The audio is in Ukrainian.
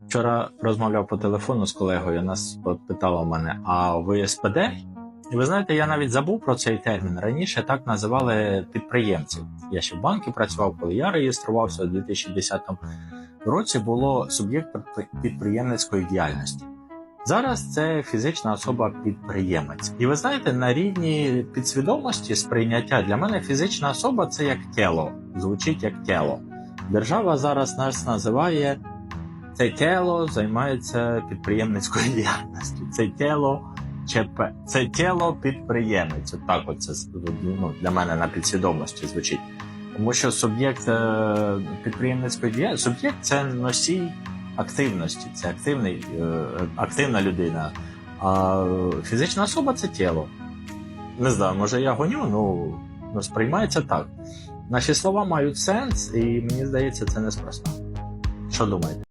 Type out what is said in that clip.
Вчора розмовляв по телефону з колегою. Нас питала мене: а ви СПД? І ви знаєте, я навіть забув про цей термін. Раніше так називали підприємців. Я ще в банку працював, коли я реєструвався у 2010 році. Було суб'єкт підприємницької діяльності. Зараз це фізична особа підприємець. І ви знаєте, на рівні підсвідомості сприйняття для мене фізична особа це як тіло, звучить як тіло. Держава зараз нас називає це тіло займається підприємницькою діяльністю. Це тіло ЧП. Це тіло підприємець. От це ну, для мене на підсвідомості звучить. Тому що суб'єкт е, підприємницької діяльності, суб'єкт це носій активності, це активний, е, активна людина. А фізична особа це тіло. Не знаю, може я гоню, ну, ну сприймається так. Наші слова мають сенс, і мені здається, це неспроста. Що думаєте?